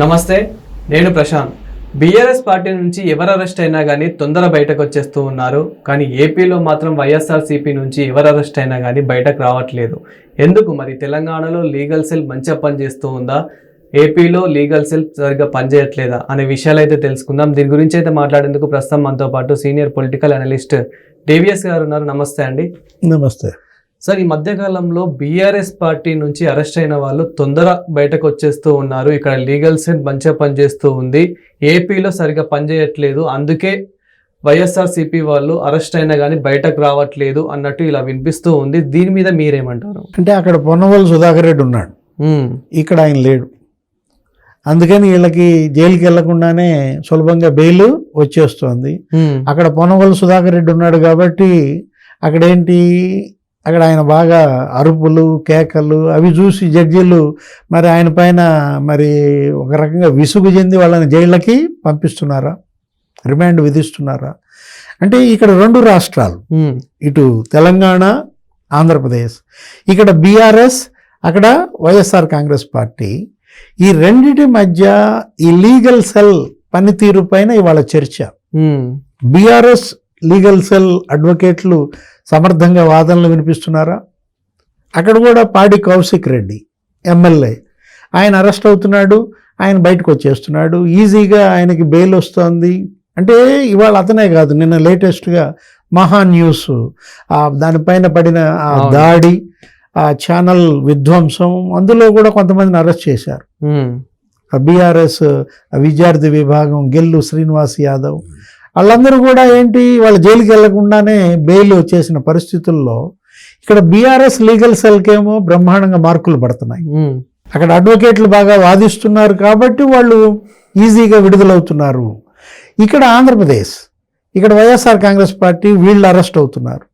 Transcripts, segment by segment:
నమస్తే నేను Prashanth. BRS party నుంచి ఎవరు అరెస్ట్ అయినా కానీ తొందర బయటకు వచ్చేస్తూ ఉన్నారు. కానీ ఏపీలో మాత్రం వైఎస్ఆర్సీపీ నుంచి ఎవరు అరెస్ట్ అయినా కానీ బయటకు రావట్లేదు. ఎందుకు మరి? తెలంగాణలో లీగల్ సెల్ మంచిగా పనిచేస్తూ ఉందా? ఏపీలో లీగల్ సెల్ సరిగ్గా పనిచేయట్లేదా? అనే విషయాలు అయితే తెలుసుకుందాం. దీని గురించి అయితే మాట్లాడేందుకు ప్రస్తుతం మనతో పాటు సీనియర్ పొలిటికల్ అనలిస్ట్ డేవిఎస్ గారు ఉన్నారు. నమస్తే అండి. నమస్తే. సార్ ఈ మధ్యకాలంలో బీఆర్ఎస్ పార్టీ నుంచి అరెస్ట్ అయిన వాళ్ళు తొందర బయటకు వచ్చేస్తూ ఉన్నారు. ఇక్కడ లీగల్ సెల్ మంచిగా పనిచేస్తూ ఉంది. ఏపీలో సరిగా పనిచేయట్లేదు. అందుకే వైఎస్ఆర్ సిపి వాళ్ళు అరెస్ట్ అయినా కానీ బయటకు రావట్లేదు అన్నట్టు ఇలా వినిపిస్తూ ఉంది. దీని మీద మీరేమంటారు? అంటే అక్కడ పొన్నవల్లి సుధాకర్ రెడ్డి ఉన్నాడు. ఇక్కడ ఆయన లేడు. అందుకని వీళ్ళకి జైలుకి వెళ్ళకుండానే సులభంగా బెయిల్ వచ్చేస్తుంది. అక్కడ పొన్నవల్లి సుధాకర్ రెడ్డి ఉన్నాడు కాబట్టి అక్కడ ఏంటి అక్కడ ఆయన బాగా అరుపులు కేకలు అవి చూసి జడ్జీలు మరి ఆయన పైన మరి ఒక రకంగా విసుగు చెంది వాళ్ళని జైళ్ళకి పంపిస్తున్నారా? రిమాండ్ విధిస్తున్నారా? అంటే ఇక్కడ రెండు రాష్ట్రాలు. ఇటు తెలంగాణ ఆంధ్రప్రదేశ్. ఇక్కడ బీఆర్ఎస్ అక్కడ వైఎస్ఆర్ కాంగ్రెస్ పార్టీ. ఈ రెండిటి మధ్య ఈ లీగల్ సెల్ పనితీరు పైన ఇవాళ చర్చ. బీఆర్ఎస్ లీగల్ సెల్ అడ్వకేట్లు సమర్థంగా వాదనలు వినిపిస్తున్నారా? అక్కడ కూడా పాడి కౌశిక్ రెడ్డి ఎమ్మెల్యే. ఆయన అరెస్ట్ అవుతున్నాడు ఆయన బయటకు వచ్చేస్తున్నాడు. ఈజీగా ఆయనకి బెయిల్ వస్తుంది. అంటే ఇవాళ అతనే కాదు నిన్న లేటెస్ట్గా మహా న్యూస్. దానిపైన పడిన ఆ. దాడి ఆ ఛానల్ విధ్వంసం అందులో కూడా కొంతమందిని అరెస్ట్ చేశారు. బీఆర్ఎస్ విద్యార్థి విభాగం గెల్లు శ్రీనివాస్ యాదవ్. వాళ్ళందరూ కూడా ఏంటి వాళ్ళ జైలుకి వెళ్ళకుండానే బెయిల్ వచ్చేసిన పరిస్థితుల్లో ఇక్కడ బీఆర్ఎస్ లీగల్ సెల్కేమో బ్రహ్మాండంగా మార్కులు పడుతున్నాయి. అక్కడ అడ్వకేట్లు బాగా వాదిస్తున్నారు కాబట్టి వాళ్ళు ఈజీగా విడుదలవుతున్నారు. ఇక్కడ ఆంధ్రప్రదేశ్ ఇక్కడ వైఎస్ఆర్ కాంగ్రెస్ పార్టీ వీళ్ళు అరెస్ట్ అవుతున్నారు.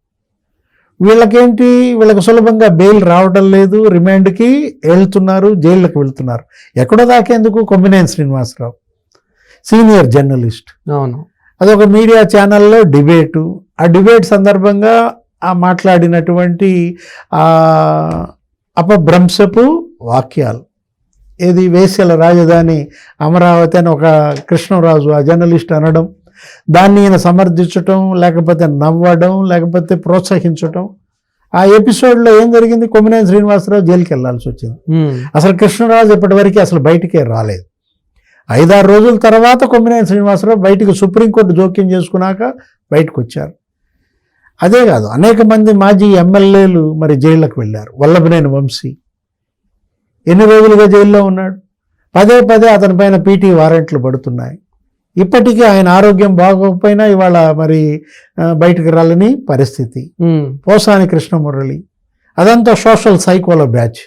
వీళ్ళకేంటి వీళ్ళకి సులభంగా బెయిల్ రావడం లేదు రిమాండ్కి వెళ్తున్నారు జైళ్ళకి వెళ్తున్నారు. ఎక్కడో దాకేందుకు కొమ్మినేని శ్రీనివాసరావు సీనియర్ జర్నలిస్ట్. అవును. అదొక మీడియా ఛానల్లో డిబేటు. ఆ డిబేట్ సందర్భంగా ఆ మాట్లాడినటువంటి అపభ్రంశపు వాక్యాలు. ఏది వేశ్యల రాజధాని అమరావతి అని ఒక కృష్ణరాజు ఆ జర్నలిస్ట్ అనడం దాన్ని ఈయన సమర్థించటం లేకపోతే నవ్వడం లేకపోతే ప్రోత్సహించటం. ఆ ఎపిసోడ్లో ఏం జరిగింది? కొమ్మినేని శ్రీనివాసరావు జైలుకి వెళ్ళాల్సి వచ్చింది అసలు కృష్ణరాజు ఇప్పటివరకు అసలు బయటికే రాలేదు. ఐదారు రోజుల తర్వాత కొమ్మినేని శ్రీనివాసరావు బయటికి సుప్రీంకోర్టు జోక్యం చేసుకున్నాక బయటకు వచ్చారు అదే కాదు అనేక మంది మాజీ ఎమ్మెల్యేలు మరి జైళ్ళకు వెళ్ళారు. వల్లభనేని వంశీ ఎన్ని రోజులుగా జైల్లో ఉన్నాడు? పదే పదే అతని పైన పీటీ వారెంట్లు పడుతున్నాయి. ఇప్పటికీ ఆయన ఆరోగ్యం బాగోకపోయినా ఇవాళ మరి బయటకు రాలని పరిస్థితి. పోసాని కృష్ణమురళి అదంతా సోషల్ సైకోల బ్యాచ్.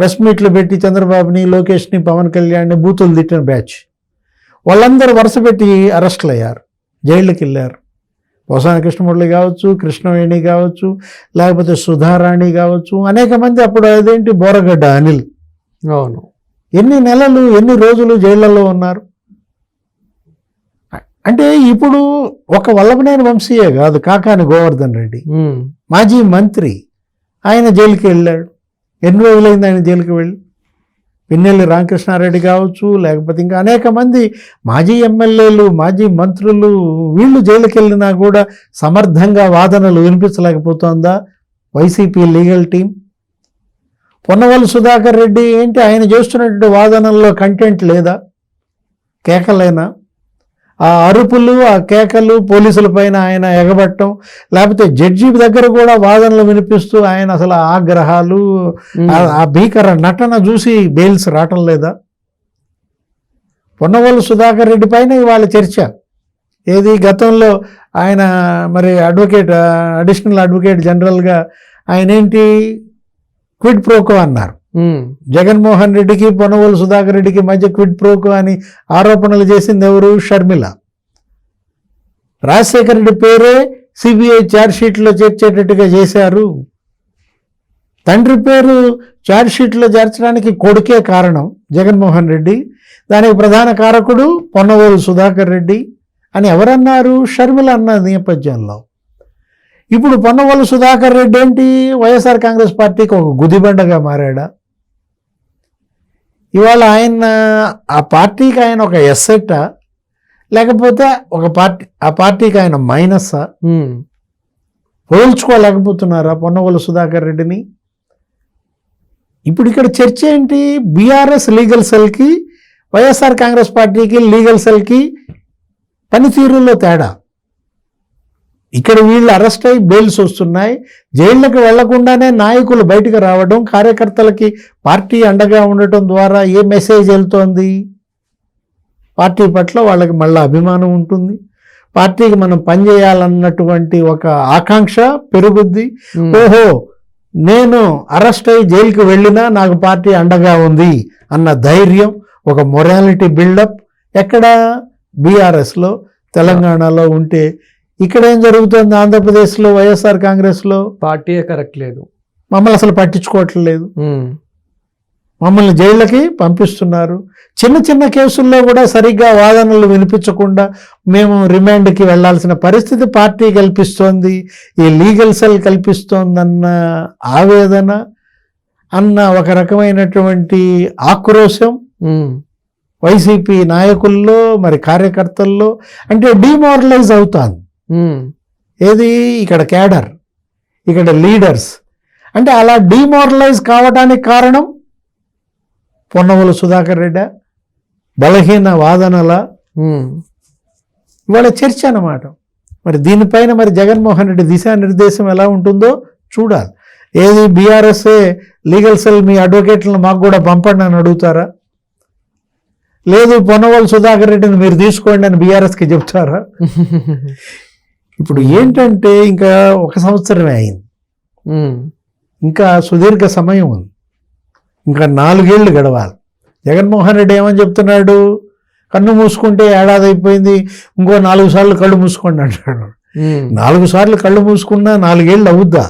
ప్రెస్ మీట్లు పెట్టి చంద్రబాబుని లోకేష్ని పవన్ కళ్యాణ్ని బూతులు తిట్టిన బ్యాచ్. వాళ్ళందరూ వరుస పెట్టి అరెస్టులు అయ్యారు జైళ్ళకి వెళ్ళారు. పోసాని కృష్ణమురళి కావచ్చు కృష్ణవేణి కావచ్చు లేకపోతే సుధారాణి కావచ్చు అనేక మంది అప్పుడు అదేంటి బోరగడ్డ అనిల్. అవును. ఎన్ని నెలలు ఎన్ని రోజులు జైళ్ళలో ఉన్నారు? అంటే ఇప్పుడు ఒక వల్లభనేని వంశీయే కాదు కాకాని గోవర్ధన్ రెడ్డి. మాజీ మంత్రి. ఆయన జైలుకి వెళ్ళాడు. ఎన్ని రోజులైంది ఆయన జైలుకి వెళ్ళి? పిన్నెల్లి రామకృష్ణారెడ్డి కావచ్చు లేకపోతే ఇంకా అనేక మంది మాజీ ఎమ్మెల్యేలు మాజీ మంత్రులు వీళ్ళు జైలుకి వెళ్ళినా కూడా సమర్థంగా వాదనలు వినిపించలేకపోతుందా? YCP legal team? Ponnavalli Sudhakar Reddy ఏంటి ఆయన చేస్తున్నటువంటి వాదనల్లో కంటెంట్ లేదా? కేకలేనా? ఆ అరుపులు ఆ కేకలు పోలీసుల పైన ఆయన ఎగబట్టడం లేకపోతే జడ్జి దగ్గర కూడా వాదనలు వినిపిస్తూ ఆయన అసలు ఆగ్రహాలు ఆ- భీకర నటన చూసి బెయిల్స్ రావటం లేదా? పొన్నవల్లి సుధాకర్ రెడ్డి పైన ఇవాళ చర్చ. ఏది గతంలో ఆయన మరి అడ్వకేట్ అడిషనల్ అడ్వకేట్ జనరల్గా ఆయన ఏంటి? క్విడ్ ప్రోకో అన్నారు. జగన్మోహన్ రెడ్డికి పొనవోలు సుధాకర్ రెడ్డికి మధ్య క్విడ్ ప్రోకో అని ఆరోపణలు చేసింది ఎవరు? షర్మిల. రాజశేఖర రెడ్డి పేరే సిబిఐ ఛార్జ్షీట్లో చేర్చేటట్టుగా చేశారు. తండ్రి పేరు ఛార్జ్షీట్లో చేర్చడానికి కొడుకే కారణం జగన్మోహన్ రెడ్డి. దానికి ప్రధాన కారకుడు పొన్నవోలు సుధాకర్ రెడ్డి అని ఎవరన్నారు? షర్మిల అన్న నేపథ్యంలో. ఇప్పుడు పొన్నవోలు సుధాకర్ రెడ్డి ఏంటి? వైఎస్ఆర్ కాంగ్రెస్ పార్టీకి ఒక గుదిబండగా మారాడా? ఇవాళ ఆయన ఆ పార్టీకి ఆయన ఒక ఎస్సెట్టా లేకపోతే ఒక పార్టీ ఆ పార్టీకి ఆయన మైనస్సా పోల్చుకోలేకపోతున్నారా పొన్నవోలు సుధాకర్ రెడ్డిని? ఇప్పుడు ఇక్కడ చర్చ ఏంటి? బీఆర్ఎస్ లీగల్ సెల్కి వైఎస్ఆర్ కాంగ్రెస్ పార్టీకి లీగల్ సెల్కి పనితీరులో తేడా? ఇక్కడ వీళ్ళు అరెస్ట్ అయి బెయిల్స్ వస్తున్నాయి. జైళ్ళకి వెళ్ళకుండానే నాయకులు బయటకు రావడం కార్యకర్తలకి పార్టీ అండగా ఉండటం ద్వారా ఏ మెసేజ్ వెళ్తోంది? పార్టీ పట్ల వాళ్ళకి మళ్ళీ అభిమానం ఉంటుంది. పార్టీకి మనం పనిచేయాలన్నటువంటి ఒక ఆకాంక్ష పెరుగుద్ది. ఓహో నేను అరెస్ట్ అయ్యి జైలుకి వెళ్ళినా నాకు పార్టీ అండగా ఉంది అన్న ధైర్యం ఒక మొరాలిటీ బిల్డప్ ఎక్కడ? బీఆర్ఎస్లో తెలంగాణలో ఉంటే ఇక్కడ ఏం జరుగుతుంది? ఆంధ్రప్రదేశ్లో వైఎస్ఆర్ కాంగ్రెస్లో? పార్టీయే కరెక్ట్ లేదు. మమ్మల్ని అసలు పట్టించుకోవట్లేదు. మమ్మల్ని జైళ్ళకి పంపిస్తున్నారు. చిన్న చిన్న కేసుల్లో కూడా సరిగ్గా వాదనలు వినిపించకుండా మేము రిమాండ్కి వెళ్ళాల్సిన పరిస్థితి పార్టీ కల్పిస్తోంది. ఈ లీగల్ సెల్ కల్పిస్తోందన్న ఆవేదన అన్న ఒక రకమైనటువంటి ఆక్రోశం వైసీపీ నాయకుల్లో మరి కార్యకర్తల్లో అంటే డిమారలైజ్ అవుతాను ఏది? ఇక్కడ క్యాడర్. ఇక్కడ లీడర్స్. అంటే అలా డిమారలైజ్ కావడానికి కారణం పొన్నవలు సుధాకర్ రెడ్డి బలహీన వాదనల ఇవాళ చర్చ అన్నమాట. మరి దీనిపైన మరి జగన్మోహన్ రెడ్డి దిశానిర్దేశం ఎలా ఉంటుందో చూడాలి. ఏది బీఆర్ఎస్ఏ లీగల్ సెల్ మీ అడ్వకేట్లను మాకు కూడా పంపండి అని అడుగుతారా? లేదు పొన్నవల్ సుధాకర్ రెడ్డిని మీరు తీసుకోండి అని బీఆర్ఎస్కి చెప్తారా? ఇప్పుడు ఏంటంటే ఇంకా ఒక సంవత్సరమే అయింది. ఇంకా సుదీర్ఘ సమయం ఉంది. ఇంకా నాలుగేళ్ళు గడవాలి. జగన్మోహన్ రెడ్డి ఏమని చెప్తున్నాడు? కన్ను మూసుకుంటే ఏడాది అయిపోయింది ఇంకో నాలుగు సార్లు కళ్ళు మూసుకోండి అంటాడు నాలుగు సార్లు కళ్ళు మూసుకున్నా నాలుగేళ్ళు అవుద్దా?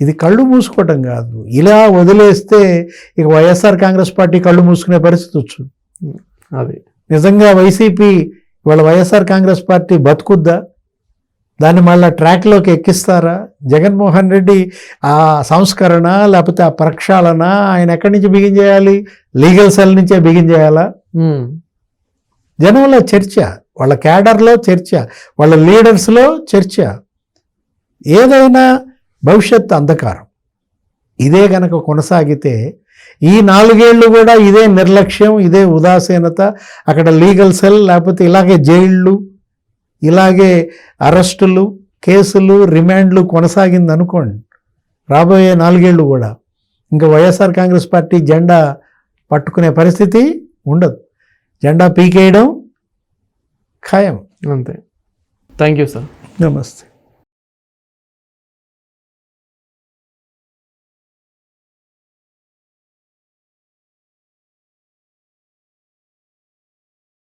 ఇది కళ్ళు మూసుకోవటం కాదు. ఇలా వదిలేస్తే ఇక వైఎస్ఆర్ కాంగ్రెస్ పార్టీ కళ్ళు మూసుకునే పరిస్థితి వచ్చింది. అది. నిజంగా వైసీపీ ఇవాళ వైఎస్ఆర్ కాంగ్రెస్ పార్టీ బతుకుద్దా? దాన్ని మళ్ళా ట్రాక్లోకి ఎక్కిస్తారా? జగన్మోహన్ రెడ్డి ఆ సంస్కరణ లేకపోతే ఆ ప్రక్షాళన? ఆయన ఎక్కడి నుంచి బిగిన్ చేయాలి? లీగల్ సెల్ నుంచే బిగిన్ చేయాలా? జనంలో చర్చ వాళ్ళ క్యాడర్లో చర్చ వాళ్ళ లీడర్స్లో చర్చ. ఏదైనా భవిష్యత్ అంధకారం. ఇదే గనక కొనసాగితే ఈ నాలుగేళ్ళు కూడా ఇదే నిర్లక్ష్యం ఇదే ఉదాసీనత అక్కడ లీగల్ సెల్ లేకపోతే ఇలాగే జైళ్ళు ఇలాగే అరెస్టులు కేసులు రిమాండ్లు కొనసాగింది అనుకోండి రాబోయే నాలుగేళ్ళు కూడా ఇంకా వైఎస్ఆర్ కాంగ్రెస్ పార్టీ జెండా పట్టుకునే పరిస్థితి ఉండదు. జెండా పీకేయడం ఖాయం. అంతే. Thank you sir. నమస్తే.